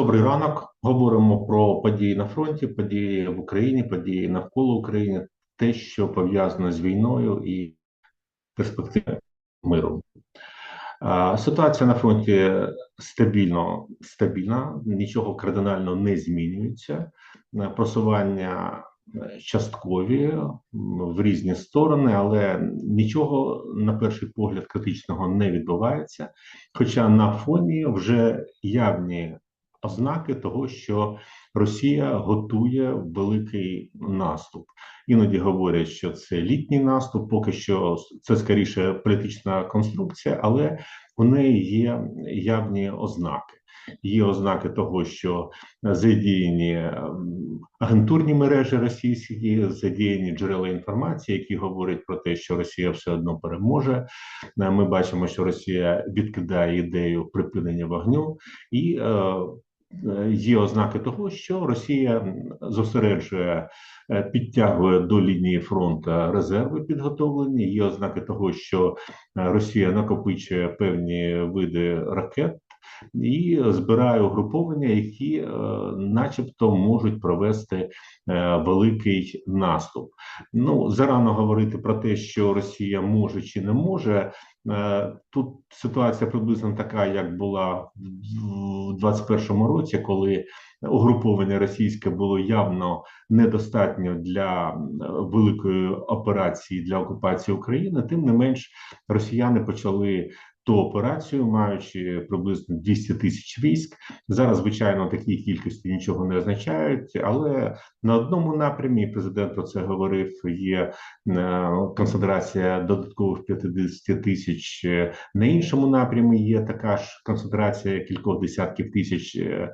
Добрий ранок. Говоримо про події на фронті, події в Україні, події навколо України, те, що пов'язано з війною і перспективою миру. Ситуація на фронті стабільно стабільна, нічого кардинально не змінюється. Просування часткові в різні сторони, але нічого на перший погляд критичного не відбувається. Хоча на фоні вже явні ознаки того, що Росія готує великий наступ. Іноді говорять, що це літній наступ, поки що це скоріше політична конструкція, але у неї є явні ознаки. Є ознаки того, що задіяні агентурні мережі російські, задіяні джерела інформації, які говорять про те, що Росія все одно переможе. Ми бачимо, що Росія відкидає ідею припинення вогню і е, є ознаки того, що Росія зосереджує, е, підтягує до лінії фронту резерви підготовлені. Є ознаки того, що е, Росія накопичує певні види ракет. І збирає угруповання, які, е, начебто, можуть провести е, великий наступ. Ну зарано говорити про те, що Росія може чи не може. Е, тут ситуація приблизно така, як була в 2021 році, коли угруповання російське було явно недостатньо для великої операції для окупації України. Тим не менш, росіяни почали ту операцію, маючи приблизно 200 тисяч військ. Зараз, звичайно, такі кількості нічого не означають, але на одному напрямі президент про це говорив. Є е, концентрація додаткових 50 тисяч. На іншому напрямі є така ж концентрація кількох десятків тисяч е,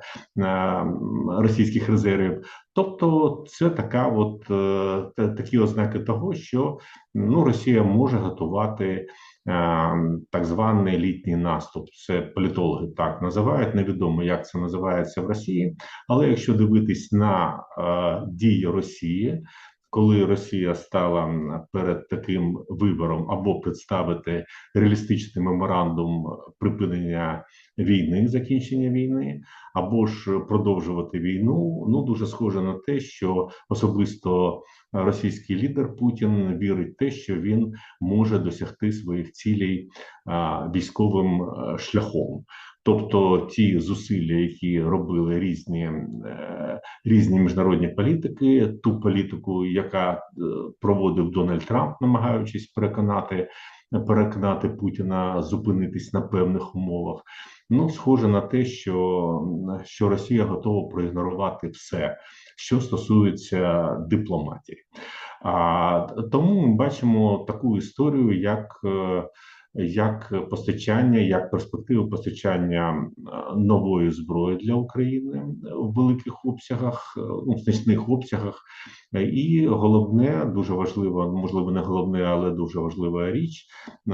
російських резервів. Тобто, це така, от е, такі ознаки того, що ну Росія може готувати. Ем, так званий літній наступ. Це політологи так називають. Невідомо, як це називається в Росії. Але якщо дивитись на е, дії Росії, коли Росія стала перед таким вибором або представити реалістичний меморандум припинення війни, закінчення війни, або ж продовжувати війну, ну дуже схоже на те, що особисто російський лідер Путін вірить в те, що він може досягти своїх цілей військовим шляхом. Тобто ті зусилля, які робили різні е, різні міжнародні політики, ту політику, яка е, проводив Дональд Трамп, намагаючись переконати переконати Путіна зупинитись на певних умовах, ну схоже на те, що, що Росія готова проігнорувати все, що стосується дипломатії. А тому ми бачимо таку історію, як е, як постачання, як перспективи постачання е, нової зброї для України в великих обсягах, е, ну, значних обсягах, і головне, дуже важливо, можливо, не головне, але дуже важлива річ.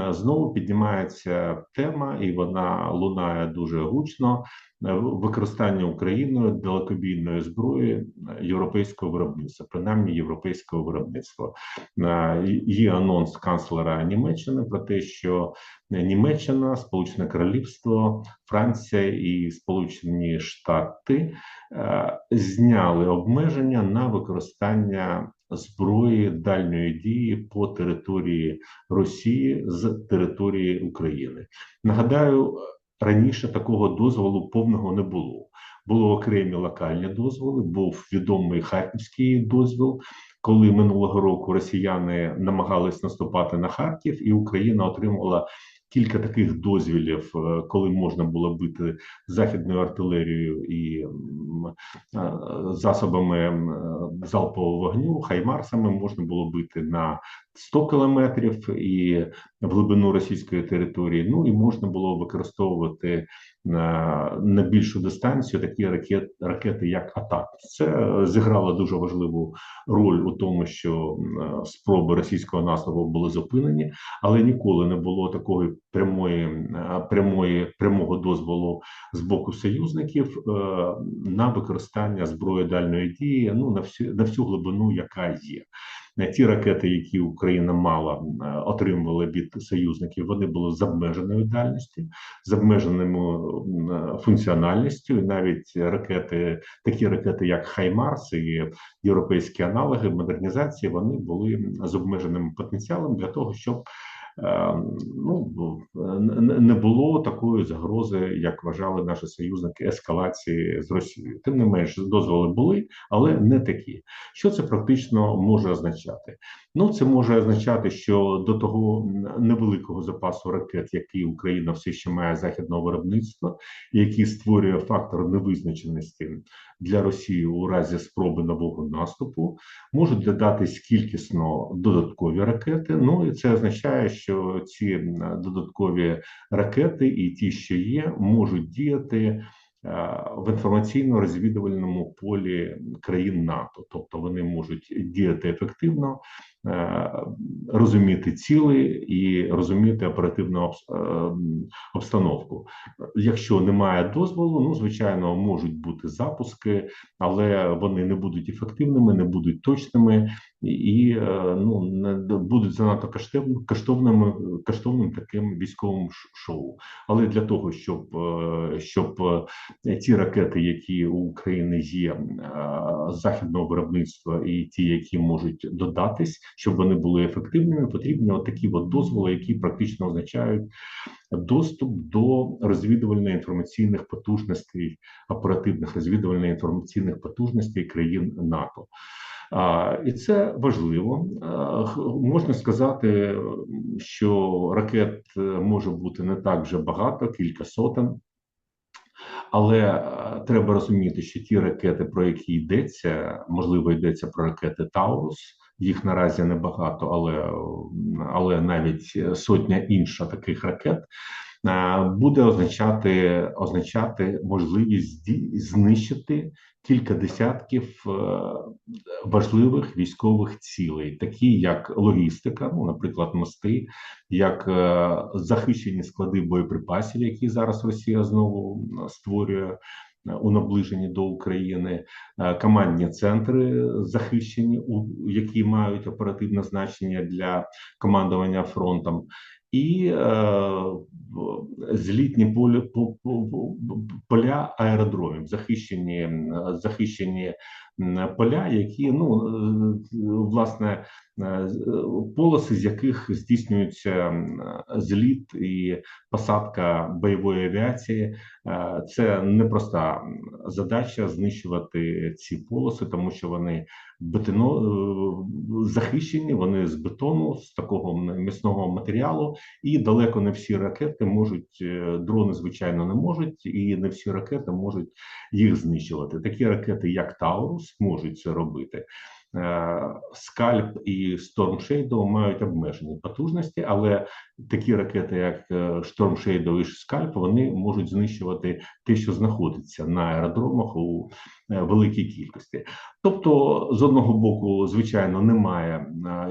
Знову піднімається тема, і вона лунає дуже гучно. Е, використання Україною далекобійної зброї європейського виробництва, принаймні європейського виробництва. Е, є анонс канцлера Німеччини про те, що Німеччина, Сполучене Королівство, Франція і Сполучені Штати е, зняли обмеження на використання зброї дальньої дії по території Росії з території України. Нагадаю, раніше такого дозволу повного не було. Були окремі локальні дозволи, був відомий харківський дозвіл, коли минулого року росіяни намагались наступати на Харків, і Україна отримала кілька таких дозвілів, е, коли можна було бити західною артилерією і е, засобами залпового вогню, хаймарсами можна було бити на 100 кілометрів і в глибину російської території. Ну і можна було використовувати на, на більшу дистанцію такі ракет, ракети, як АТАК. Це зіграло дуже важливу роль у тому, що спроби російського наступу були зупинені, але ніколи не було такої прямої прямої прямого дозволу з боку союзників е, на використання зброї дальної дії. Ну на всю на всю глибину, яка є. Е, Ті ракети, які Україна мала отримували отримувала від союзників, вони були з обмеженою дальністю, з обмеженою е, функціональністю. І навіть ракети, такі ракети, як Хаймарс і європейські аналоги модернізації, вони були з обмеженим потенціалом для того, щоб е, ну не- не було такої загрози, як вважали наші союзники, ескалації з Росією. Тим не менш, дозволи були, але не такі. Що це практично може означати? Ну, це може означати, що до того невеликого запасу ракет, який Україна все ще має західного виробництва, який створює фактор невизначеності для Росії у разі спроби нового наступу, можуть додатись кількісно додаткові ракети. Ну і це означає, що ці додаткові ракети і ті, що є, можуть діяти е, в інформаційно-розвідувальному полі країн НАТО, тобто вони можуть діяти ефективно, розуміти ціли і розуміти оперативну е, обстановку. Якщо немає дозволу, ну звичайно можуть бути запуски, але вони не будуть ефективними, не будуть точними і е, ну не будуть занадто коштовними коштовним таким військовим шоу. Але для того, щоб е, щоб е, ті ракети, які у України є е, західного виробництва, і ті, які можуть додатись, щоб вони були ефективними, потрібні от такі от дозволи, які практично означають доступ до розвідувально-інформаційних потужностей, оперативних розвідувально-інформаційних потужностей країн НАТО. А, і це важливо. А, можна сказати, що ракет е, може бути не так вже багато, кілька сотень. Але е, треба розуміти, що ті ракети, про які йдеться, можливо, йдеться про ракети Таурус. Їх наразі небагато, але, але навіть сотня інша таких ракет е, буде означати, означати можливість знищити кілька десятків е, важливих військових цілей, такі як логістика, ну, наприклад, мости, як е, захищені склади боєприпасів, які зараз Росія знову створює. Е, У наближенні до України е, командні центри захищені, які мають оперативне значення для командування фронтом, і е, злітні поля аеродромів, захищені, захищені поля, які ну е, власне е, полоси, з яких здійснюється зліт і посадка бойової авіації. Е, Це непроста задача знищувати ці полоси, тому що вони бетоно захищені, вони з бетону, з такого міцного матеріалу, і далеко не всі ракети можуть е, дрони, звичайно, не можуть, і не всі ракети можуть їх знищувати. Такі ракети, як Таурус, можуть це робити. Е, Скальп і Storm Shadow мають обмежені потужності, але такі ракети, як е, Storm Shadow і Скальп, вони можуть знищувати те, що знаходиться на аеродромах у е, великій кількості. Тобто, з одного боку, звичайно, немає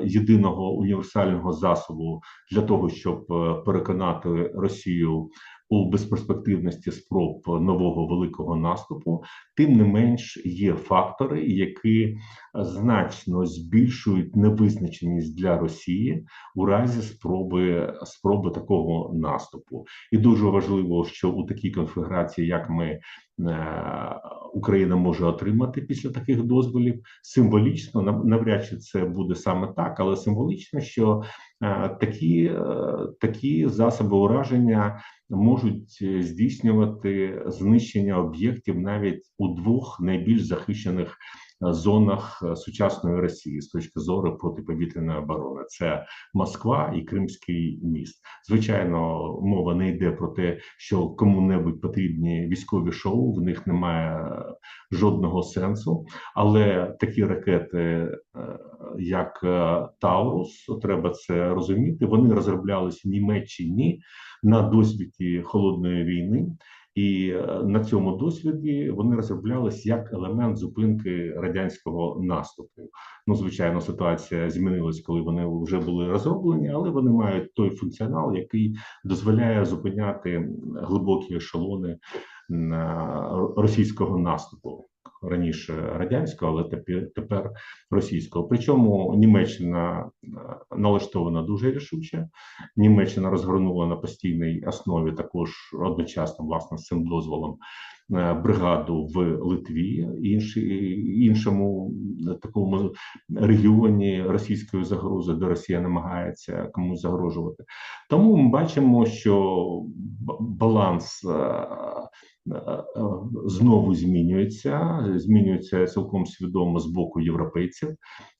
єдиного універсального засобу для того, щоб переконати Росію у безперспективності спроб нового великого наступу. Тим не менш є фактори, які значно збільшують невизначеність для Росії у разі спроби спроби такого наступу. І дуже важливо, що у такій конфігурації, як ми е, Україна може отримати після таких дозволів, символічно нав- навряд чи це буде саме так, але символічно, що такі, е, такі засоби ураження можуть е, здійснювати знищення об'єктів навіть у двох найбільш захищених е, зонах е, сучасної Росії з точки зору протиповітряної оборони. Це Москва і Кримський міст. Звичайно, мова не йде про те, що кому-небудь потрібні військові шоу, в них немає жодного сенсу. Але такі ракети, е, як е, Таурус, треба це розуміти. Вони розроблялися в Німеччині на досвіді холодної війни. І е, на цьому досвіді вони розроблялись як елемент зупинки радянського наступу. Ну, звичайно, ситуація змінилась, коли вони вже були розроблені, але вони мають той функціонал, який дозволяє зупиняти глибокі ешелони російського наступу. Раніше радянського, але тепер, російського. Причому Німеччина е, налаштована дуже рішуче. Німеччина розгорнула на постійній основі також одночасно, власне, з цим дозволом бригаду в Литві, інші, іншому такому регіоні російської загрози, де Росія намагається комусь загрожувати. Тому ми бачимо, що баланс Е, е, знову змінюється. Змінюється цілком свідомо з боку європейців.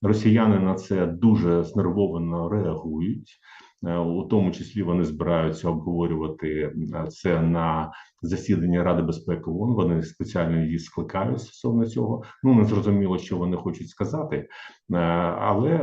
Росіяни на це дуже знервовано реагують. Е, у тому числі вони збираються обговорювати це на засіданні Ради безпеки ООН. Вони спеціально її скликають стосовно цього. Ну не зрозуміло, що вони хочуть сказати, але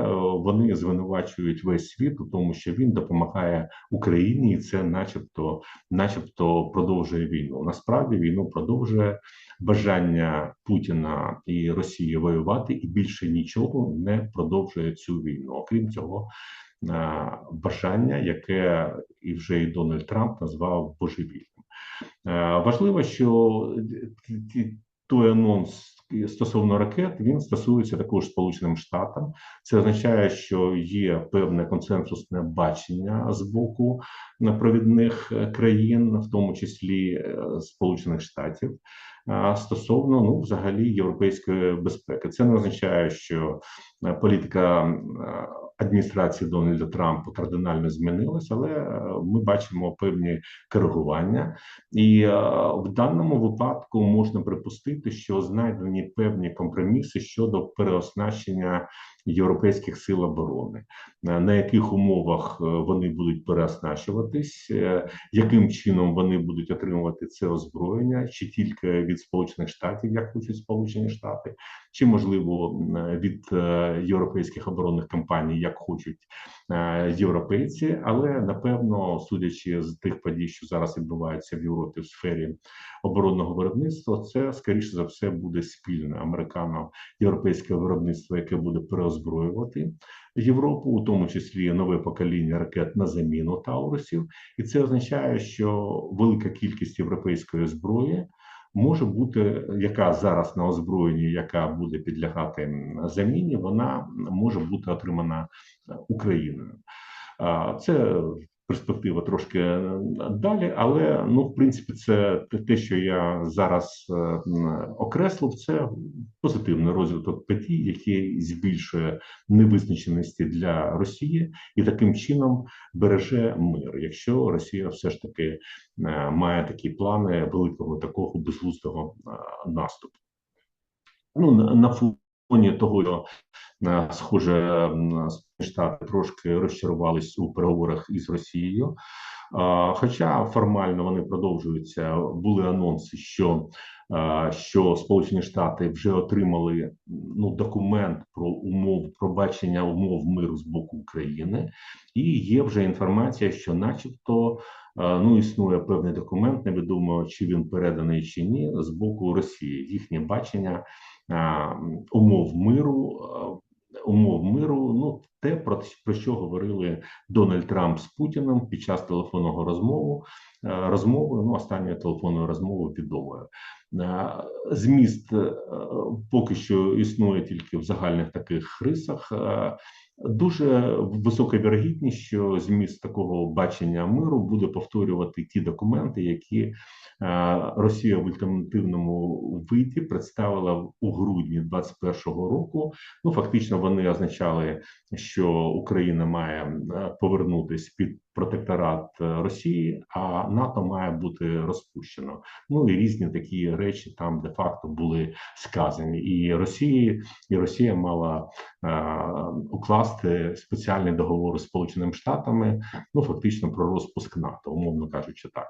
вони звинувачують весь світ у тому, що він допомагає Україні, і це, начебто, начебто, продовжує війну. Насправді війну продовжує бажання Путіна і Росії воювати, і більше нічого не продовжує цю війну. Окрім цього. Бажання, яке і вже і Дональд Трамп назвав божевільним, важливо, що той анонс стосовно ракет він стосується також Сполученим Штатам. Це означає, що є певне консенсусне бачення з боку провідних е, країн, в тому числі е, Сполучених Штатів. Стосовно ну, взагалі європейської безпеки, це не означає, що е, політика адміністрації Дональда Трампа кардинально змінилась, але е, ми бачимо певні коригування, і е, в даному випадку можна припустити, що знайдені певні компроміси щодо переоснащення європейських сил оборони, на яких умовах е, вони будуть переоснащуватись, яким чином вони будуть отримувати це озброєння, чи тільки від Сполучених Штатів, як хочуть Сполучені Штати, чи можливо від європейських оборонних компаній як хочуть е, європейці, але напевно, судячи з тих подій, що зараз відбуваються в Європі в сфері оборонного виробництва, це скоріше за все буде спільне американо-європейське виробництво, яке буде переозброювати Європу, у тому числі нове покоління ракет на заміну Таурусів, і це означає, що велика кількість європейської зброї може бути, яка зараз на озброєнні, яка буде підлягати заміні, вона може бути отримана Україною. Це перспектива трошки е, далі, але ну, в принципі, це те, що я зараз е, окреслив, це позитивний розвиток подій, який збільшує невизначеності для Росії і таким чином береже мир, якщо Росія все ж таки е, має такі плани великого такого безглуздого наступу. Ну на фоні того, що схоже Штати трошки розчарувалися у переговорах із Росією. Хоча формально вони продовжуються, були анонси, що що Сполучені Штати вже отримали ну документ про умов про бачення умов миру з боку України, і є вже інформація, що, начебто, ну існує певний документ, невідомо чи він переданий чи ні, з боку Росії. Їхнє бачення умов миру умов миру. Ну те про, про що говорили Дональд Трамп з Путіним під час телефонного розмову е, розмови. Ну останньої телефонної розмови відомою. Е, зміст е, поки що існує тільки в загальних таких рисах. Дуже висока вірогідність, що зміст такого бачення миру буде повторювати ті документи, які Росія в альтернативному виді представила у грудні 2021 року. Ну фактично, вони означали, що Україна має повернутися під протекторат Росії, а НАТО має бути розпущено. Ну і різні такі речі там де факто були сказані, і Росії, і Росія мала е, укласти спеціальний договор з Сполученими Штатами. Ну фактично про розпуск НАТО, умовно кажучи, так.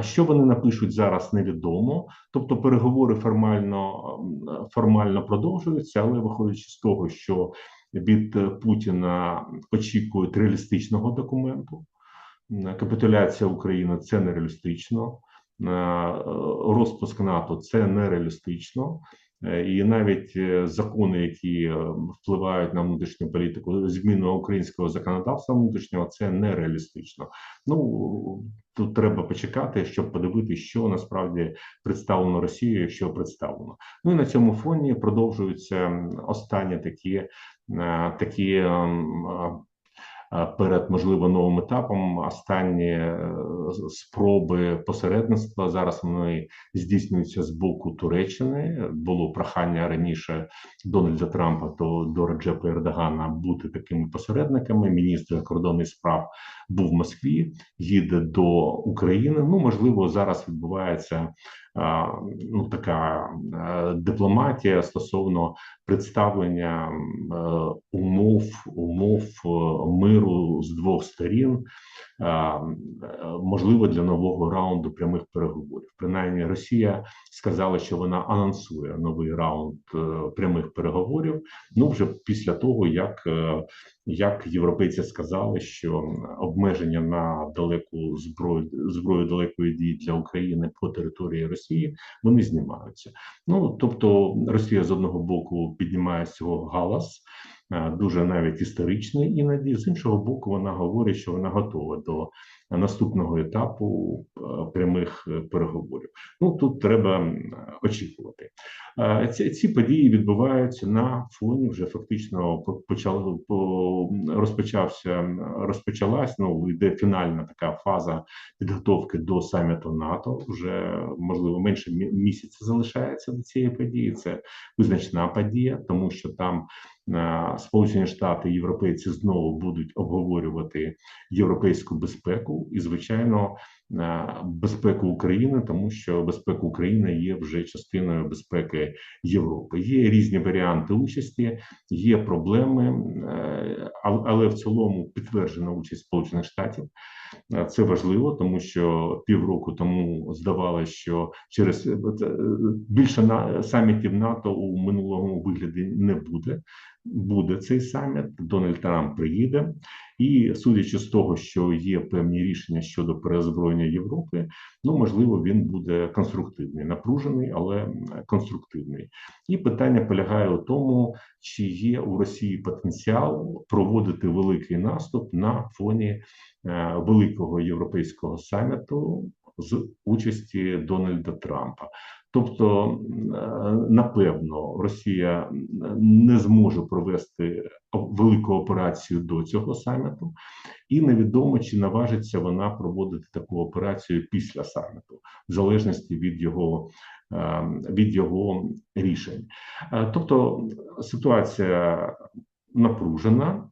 Що вони напишуть зараз, невідомо. Тобто, переговори формально формально продовжуються, але виходячи з того, що від Путіна очікують реалістичного документу. Капітуляція України це нереалістично, розпуск НАТО це нереалістично. Е, і навіть е, закони, які е, впливають на внутрішню політику, зміну українського законодавства внутрішнього, це нереалістично. Ну тут треба почекати, щоб подивитися, що насправді представлено Росією, що представлено. Ну і на цьому фоні продовжуються останні такі, е, такі ем, е, перед можливо новим етапом. Останні е, спроби посередництва зараз вони здійснюються з боку Туреччини. Було прохання раніше Дональда Трампа то до Реджепа Ердогана бути такими посередниками. Міністр закордонних справ був в Москві, їде до України. Ну можливо, зараз відбувається ну така е, дипломатія стосовно представлення е, умов умов е, миру з двох сторін. е, Можливо, для нового раунду прямих переговорів. Принаймні, Росія сказала, що вона анонсує новий раунд е, прямих переговорів. Ну вже після того, як як європейці сказали, що обмеження на далеку зброю зброю далекої дії для України по території Росії вони знімаються. Ну тобто, Росія з одного боку піднімає цього галас. Е, Дуже навіть історичний іноді з іншого боку, вона говорить, що вона готова до наступного етапу е, прямих е, переговорів. Ну тут треба очікувати. Ці, ці події відбуваються на фоні вже фактично по- почали розпочався розпочалась. Ну йде фінальна така фаза підготовки до саміту НАТО. Вже можливо менше місяця залишається до цієї події. Це визначна подія, тому що там Сполучені Штати, і європейці знову будуть обговорювати європейську безпеку і, звичайно, е, безпеку України, тому що безпека України є вже частиною безпеки Європи. Є різні варіанти участі, є проблеми, е, але в цілому підтверджена участь Сполучених Штатів. Е, Це важливо, тому що півроку тому здавалося, що через е, е, більше на самітів НАТО у минулому вигляді не буде. Буде цей саміт. Дональд Трамп приїде, і судячи з того, що є певні рішення щодо переозброєння Європи, ну можливо, він буде конструктивний, напружений, але конструктивний. І питання полягає у тому, чи є у Росії потенціал проводити великий наступ на фоні е, великого європейського саміту з участі Дональда Трампа. Тобто, е, напевно, Росія не зможе провести велику операцію до цього саміту, і невідомо чи наважиться вона проводити таку операцію після саміту, в залежності від його е, від його рішень. Е, Тобто ситуація напружена,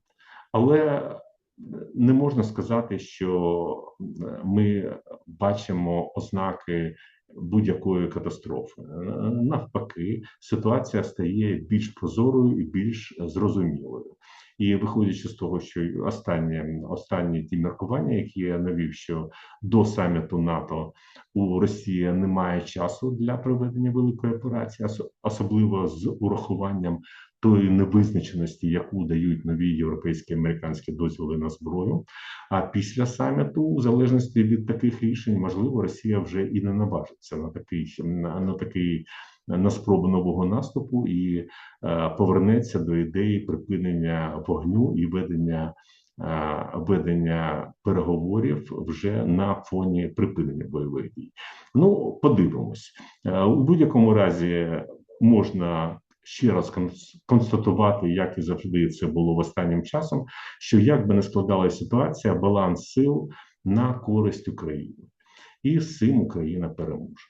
але не можна сказати, що ми бачимо ознаки будь-якої катастрофи. Е, Навпаки, ситуація стає більш прозорою і більш зрозумілою. І виходячи з того, що останні, останні ті міркування, які я навів, що до саміту НАТО у Росії немає часу для проведення великої операції, особливо з урахуванням тої невизначеності, яку дають нові європейські американські дозволи на зброю. А після саміту, в залежності від таких рішень, можливо, Росія вже і не наважиться на такий на, на такий на спробу нового наступу і е, повернеться до ідеї припинення вогню і ведення. е, Ведення переговорів вже на фоні припинення бойових дій. Ну, подивимось Е, у будь-якому разі можна ще раз конс- констатувати, як і завжди це було в останнім часом, що як би не складалася ситуація, баланс сил на користь України, і з цим Україна переможе.